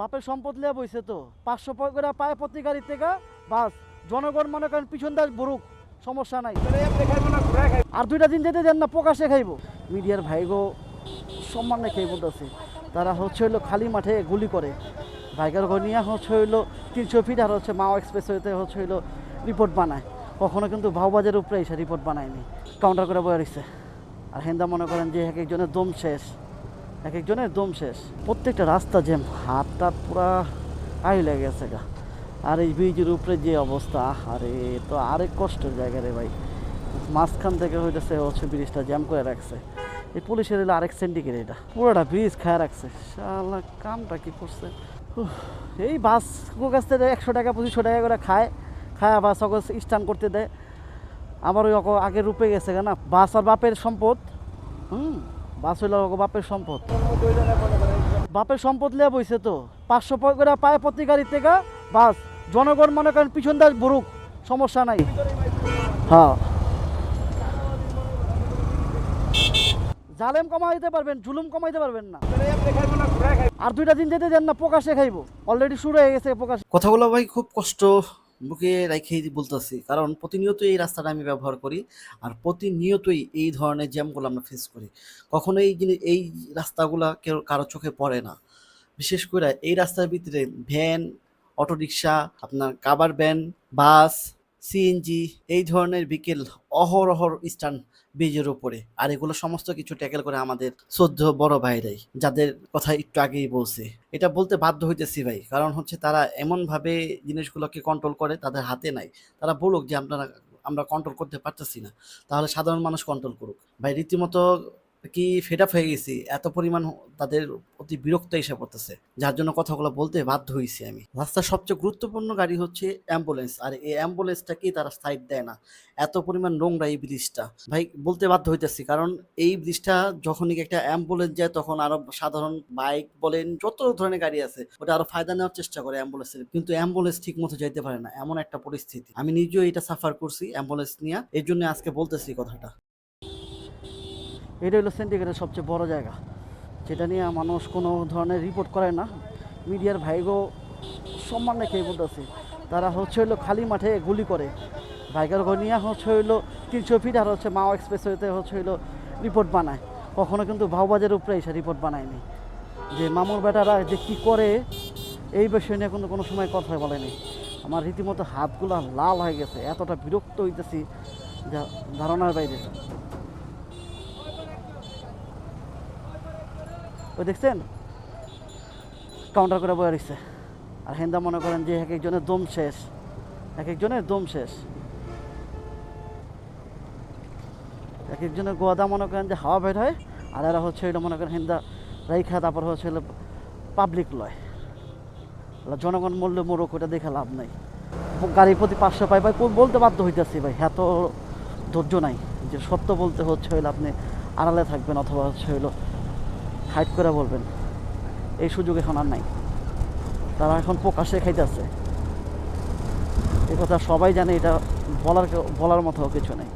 বাপের সম্পদ লিয়া বইছে তো। পাঁচশো করে পায় প্রতি গাড়ি থেকে, বাস। জনগণ মনে করেন পিছন দাস বরুক, সমস্যা নাই। আর দুইটা দিন যেতে দেন না প্রকাশে খাইব। মিডিয়ার ভাইগো সম্মান রেখে বলতেছে। তারা হচ্ছে হইল খালি মাঠে গুলি করে। ভাইগার গনিয়া হচ্ছে হইল তিনশো ফিট আর হচ্ছে মাও এক্সপ্রেস হইতে হচ্ছে হইল রিপোর্ট বানায়। কখনো কিন্তু ভাওবাজের উপরে এসে রিপোর্ট বানায়নি। কাউন্টার করে বয়ে রয়েছে আর হেন্দা মনে করেন যে এক একজনের দম শেষ। এক একজনের দম শেষ। প্রত্যেকটা রাস্তা জ্যাম, হাতটা পুরা আই লেগে গেছে গা। আর এই ব্রিজের উপরে যে অবস্থা আরে তো আরেক কষ্টের জায়গা রে ভাই। মাঝখান থেকে হইতেছে হচ্ছে ব্রিজটা জ্যাম করে রাখছে। এই পুলিশের এলো আরেক সিন্ডিকেট এটা। পুরোটা ব্রিজ খায় রাখছে। শালা, কামটা কি করছে? এই বাস কাছ থেকে একশো টাকা, পঁচিশশো টাকা করে খায়। খায় বাস ওকে স্টান করতে দেয়। আবার ওই আগে রূপে গেছে না। বাস আর বাপের সম্পদ। বাস হইল বাপের সম্পদ। বাপের সম্পদ লিয়ে বইছে তো। পাঁচশো করে পায় প্রতি গাড়ি থেকে, বাস। জনগণ মনে করেন পিছন দাস বরুক সমস্যা নাই। হ্যাঁ। জালেম কমাইতে পারবেন, জুলুম কমাইতে পারবেন না। আর দুইটা দিন যেতে দেন না প্রকাশে খাইবো। অলরেডি শুরু হয়ে গেছে প্রকাশ কথাগুলো ভাই খুব কষ্ট বুকে রাখেই বলতেছি, কারণ প্রতিনিয়ত এই রাস্তাটা আমি ব্যবহার করি আর প্রতিনিয়তই এই ধরনের জ্যামগুলো আমরা ফেস করি। কখনো এই জিনিস, এই রাস্তাগুলা কেউ কারও চোখে পড়ে না। বিশেষ করে এই রাস্তার ভিতরে ভ্যান অটোরিকশা, আপনার কাবার ভ্যান বাস সিএনজি এই ধরনের বিকেল অহরহর স্টান ব্রিজের উপরে। আর এগুলো সমস্ত কিছু ট্যাকেল করে আমাদের সদ্য বড় ভাইরাই, যাদের কথা একটু আগেই বলছে। এটা বলতে বাধ্য হইতেছি ভাই, কারণ হচ্ছে তারা এমনভাবে জিনিসগুলোকে কন্ট্রোল করে, তাদের হাতে নাই। তারা বলুক যে আপনারা আমরা কন্ট্রোল করতে পারতেছি না। তাহলে সাধারণ মানুষ কন্ট্রোল করুক। ভাই, রীতিমতো কি ফেড হয়ে গেছি? এত পরিমাণ তাদের অতি বিরক্ত এসে পড়তেছে। যার জন্য কথাগুলো বলতে বাধ্য হয়েছি আমি। রাস্তার সবচেয়ে গুরুত্বপূর্ণ গাড়ি হচ্ছে অ্যাম্বুলেন্স আর এই অ্যাম্বুলেন্সটাকেই তারা সাইড দেয় না? এত পরিমাণ নোংরা এই ব্রিজটা ভাই, বলতে বাধ্য হইতেছি, কারণ এই ব্রিজটা যখনই একটা অ্যাম্বুলেন্স যায়, তখন আরও সাধারণ বাইক বলেন, যত ধরনের গাড়ি আছে, ওটা আরও ফায়দা নেওয়ার চেষ্টা করে অ্যাম্বুলেন্সের কিন্তু অ্যাম্বুলেন্স ঠিক মতো যাইতে পারে না, এমন একটা পরিস্থিতি। আমি নিজেও এটা সাফার করছি অ্যাম্বুলেন্স নিয়ে। এর জন্য আজকে বলতেছি কথাটা। এটা হলো সিন্ডিকেটের সবচেয়ে বড় জায়গা। যেটা নিয়ে মানুষ কোনো ধরনের রিপোর্ট করে না। মিডিয়ার ভাইগো সম্মান রেখে বলতেছে। তারা হচ্ছে হইল খালি মাঠে গুলি করে। ভাইগার গনিয়া হচ্ছে হইল তিনশো ফিট আর হচ্ছে মাও এক্সপ্রেস হইতে হচ্ছে হইল রিপোর্ট বানায়। কখনো কিন্তু ভাওবাজের উপরে এসে রিপোর্ট বানায়নি। যে মামুর বেটারা যে কী করে, এই বিষয় নিয়ে কিন্তু কোনো সময় কথা বলেনি। আমার রীতিমতো হাতগুলো লাল হয়ে গেছে। এতটা বিরক্ত হইতেছি যা ধারণার বাইরে। ওই দেখছেন? কাউন্টার করে বয়ে রয়েছে আর হেন্দা মনে করেন যে এক একজনের দম শেষ। এক একজনের দম শেষ। এক একজনের গোয়াদা মনে করেন যে হাওয়া বের হয়, আর এরা হচ্ছে এটা মনে করেন হেন্দা রাইখা, তারপর হচ্ছে পাবলিক লয়। জনগণ মূল্য মোরক, ওটা দেখে লাভ নাই। গাড়ির প্রতি পাঁচশো পাই ভাই বলতে বাধ্য হইতেছি ভাই, এত ধৈর্য নাই। যে সত্য বলতে হচ্ছে হইল আপনি আড়ালে থাকবেন অথবা হচ্ছে হইল হাইট করে বলবেন। এই সুযোগ এখন আর নাই। তারা এখন প্রকাশ্যে খাইতেছে এ কথা সবাই জানে, এটা বলার বলার মতো কিছু নেই।